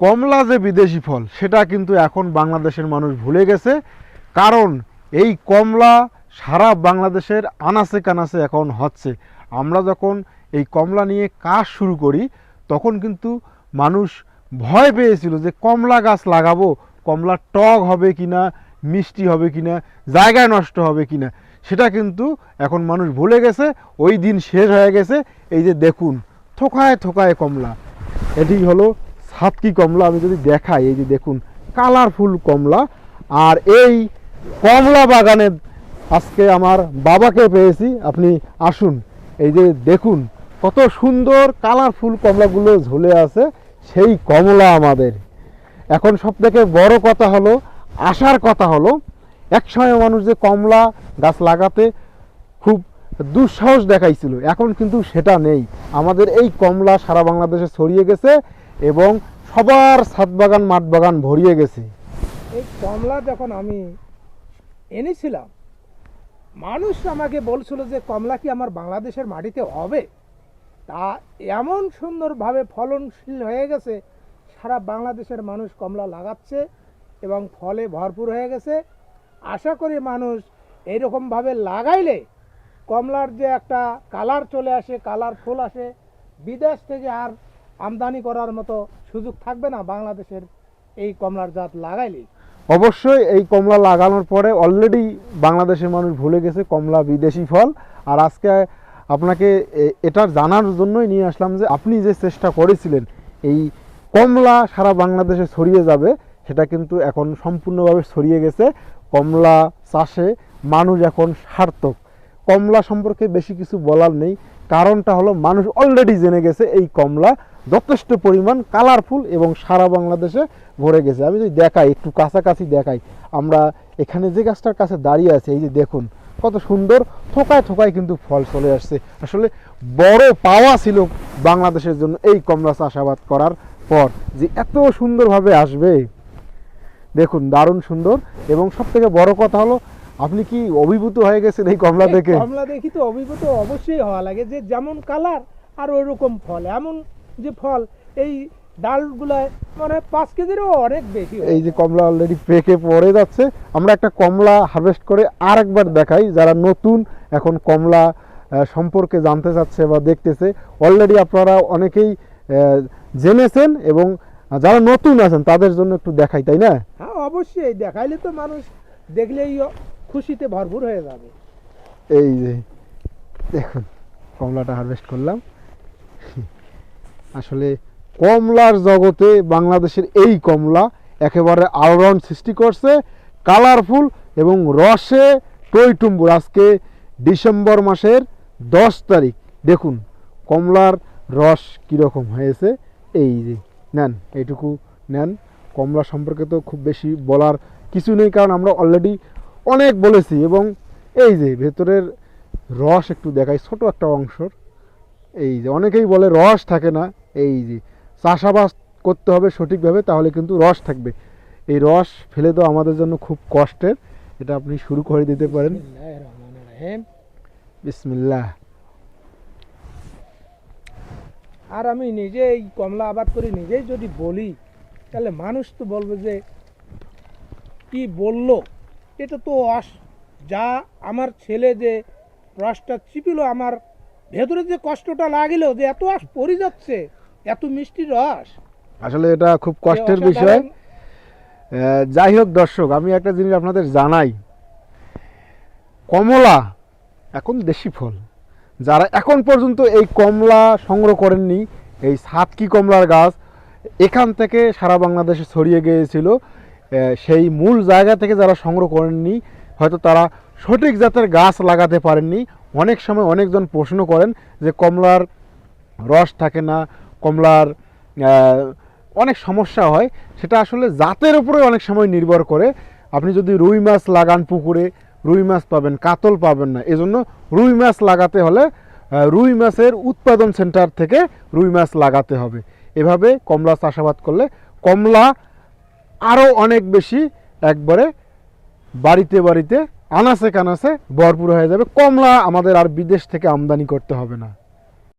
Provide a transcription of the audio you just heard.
কমলা যে বিদেশি ফল, সেটা কিন্তু এখন বাংলাদেশের মানুষ ভুলে গেছে। কারণ এই কমলা সারা বাংলাদেশের আনাচে কানাচে এখন হচ্ছে। আমরা যখন এই কমলা নিয়ে কাজ শুরু করি, তখন কিন্তু মানুষ ভয় পেয়েছিল যে কমলা গাছ লাগাবো, কমলা টক হবে কিনা, মিষ্টি হবে কিনা জায়গায় নষ্ট হবে কিনা, সেটা কিন্তু এখন মানুষ ভুলে গেছে। ওই দিন শেষ হয়ে গেছে। এই যে দেখুন, থোকায় থোকায় কমলা। এটি হলো সাতকি কমলা আমি যদি দেখাই, এই যে দেখুন কালারফুল কমলা। আর এই কমলা বাগানে আজকে আমার বাবাকে পেয়েছি, আপনি আসুন। এই যে দেখুন, কত সুন্দর কালারফুল কমলাগুলো ঝুলে আছে, সেই কমলা আমাদের। এখন সব থেকে বড় কথা হলো আসার কথা হলো, একসময় মানুষ যে কমলা গাছ লাগাতে খুব দুঃসাহস দেখাইছিল, এখন কিন্তু সেটা নেই। আমাদের এই কমলা সারা বাংলাদেশে ছড়িয়ে গেছে এবং সবার ছাদ বাগান, মাঠ বাগান ভরিয়ে গেছে। এই কমলা যখন আমি এনেছিলাম, মানুষ আমাকে বলছিল যে, কমলা কি আমার বাংলাদেশের মাটিতে হবে? তা এমন সুন্দরভাবে ফলনশীল হয়ে গেছে, সারা বাংলাদেশের মানুষ কমলা লাগাচ্ছে এবং ফলে ভরপুর হয়ে গেছে। আশা করি মানুষ এইরকমভাবে লাগাইলে কমলার যে একটা কালার চলে আসে, কালার ফুল আসে, বিদেশ থেকে আর আমদানি করার মতো সুযোগ থাকবে না বাংলাদেশের এই কমলার জাত লাগাইলে অবশ্যই এই কমলা লাগানোর পরে অলরেডি বাংলাদেশের মানুষ ভুলে গেছে কমলা বিদেশি ফল। আর আজকে আপনাকে এটা জানার জন্যই নিয়ে আসলাম যে আপনি যে চেষ্টা করেছিলেন, এই কমলা সারা বাংলাদেশে ছড়িয়ে যাবে, সেটা কিন্তু এখন সম্পূর্ণভাবে ছড়িয়ে গেছে। কমলা চাষে মানুষ এখন সার্থক। কমলা সম্পর্কে বেশি কিছু বলার নেই। কারণটা হলো মানুষ অলরেডি জেনে গেছে এই কমলা যথেষ্ট পরিমাণ কালারফুল এবং সারা বাংলাদেশে ভরে গেছে। আমি যদি দেখাই, একটু কাছাকাছি দেখাই, আমরা এখানে যে গাছটার কাছে দাঁড়িয়ে আছে, এই যে দেখুন, কত সুন্দর থোকায় থোকায় কিন্তু ফল চলে আসছে। আসলে বড় পাওয়া ছিল বাংলাদেশের জন্য এই কমলা চাষাবাদ করার পর যে এত সুন্দরভাবে আসবে। দেখুন, দারুণ সুন্দর এবং সব থেকে বড় কথা হলো আপনি কি অভিভূত হয়ে গেছেন এই কমলা দেখে? কমলা দেখি তো অভিভূত অবশ্যই হওয়া লাগে যে যেমন কালার আর ওই রকম ফল এমন যে ফল এই ডালগুলায় মানে পাঁচ কেজিরও অনেক বেশি এই যে কমলা অলরেডি পেকে পড়ে যাচ্ছে। আমরা একটা কমলা হারভেস্ট করে আরেকবার দেখাই যারা নতুন এখন কমলা সম্পর্কে জানতে চাচ্ছে বা দেখতেছে অলরেডি আপনারা অনেকেই জেনেছেন এবং যারা নতুন আছেন তাদের জন্য একটু দেখাই তাই না? হ্যাঁ অবশ্যই। দেখাইলে তো মানুষ দেখলেই খুশিতে ভরপুর হয়ে যাবে। এই যে, দেখুন, কমলাটা হারভেস্ট করলাম। আসলে কমলার জগতে বাংলাদেশের এই কমলা একেবারে অলরাউন্ড সৃষ্টি করছে। কালারফুল এবং রসে টইটুম্বুর। আজকে ডিসেম্বর মাসের দশ তারিখ। দেখুন, কমলার রস কীরকম হয়েছে। এই যে, নেন, এইটুকু নেন। কমলা সম্পর্কে তো খুব বেশি বলার কিছু নেই, কারণ আমরা অলরেডি অনেক বলেছি এবং এই যে ভেতরের রস একটু দেখাই, ছোট একটা অংশর। এই যে অনেকেই বলে রস থাকে না, এই যে চাষাবাদ করতে হবে সঠিকভাবে, তাহলে কিন্তু রস থাকবে। এই রস ফেলে তো আমাদের জন্য খুব কষ্টের, এটা আপনি শুরু করে দিতে পারেন। বিসমিল্লাহ। আর আমি নিজে এই কমলা আবাদ করি, নিজেই যদি বলি, তাহলে মানুষ তো বলবে যে, কি বলল? এটা তো অস যা আমার ছেলে যে রসটা চিপিল আমার ভেতরে যে কষ্টটা লাগিল যে এত আস পড়ে যাচ্ছে এত মিষ্টি রস। আসলে এটা খুব কষ্টের বিষয়। যাই হোক দর্শক আমি একটা জিনিস আপনাদের জানাই। কমলা এখন দেশি ফল। যারা এখন পর্যন্ত এই কমলা সংগ্রহ করেননি এই সাতকি কমলার গাছ এখান থেকে সারা বাংলাদেশে ছড়িয়ে গিয়েছিল। সেই মূল জায়গা থেকে যারা সংগ্রহ করেননি, হয়তো তারা সঠিক জাতের গাছ লাগাতে পারেননি। অনেক সময় অনেকজন প্রশ্ন করেন যে কমলার রস থাকে না, কমলার অনেক সমস্যা হয়। সেটা আসলে জাতের উপরে অনেক সময় নির্ভর করে। আপনি যদি রুই মাছ লাগান পুকুরে, রুই মাছ পাবেন, কাতল পাবেন না। এজন্য রুই মাছ লাগাতে হলে রুই মাছের উৎপাদন সেন্টার থেকে রুই মাছ লাগাতে হবে। এভাবে কমলা চাষাবাদ করলে কমলা আরও অনেক বেশি একবারে বাড়িতে বাড়িতে আনাসে কানাসে ভরপুর হয়ে যাবে। কমলা আমাদের আর বিদেশ থেকে আমদানি করতে হবে না।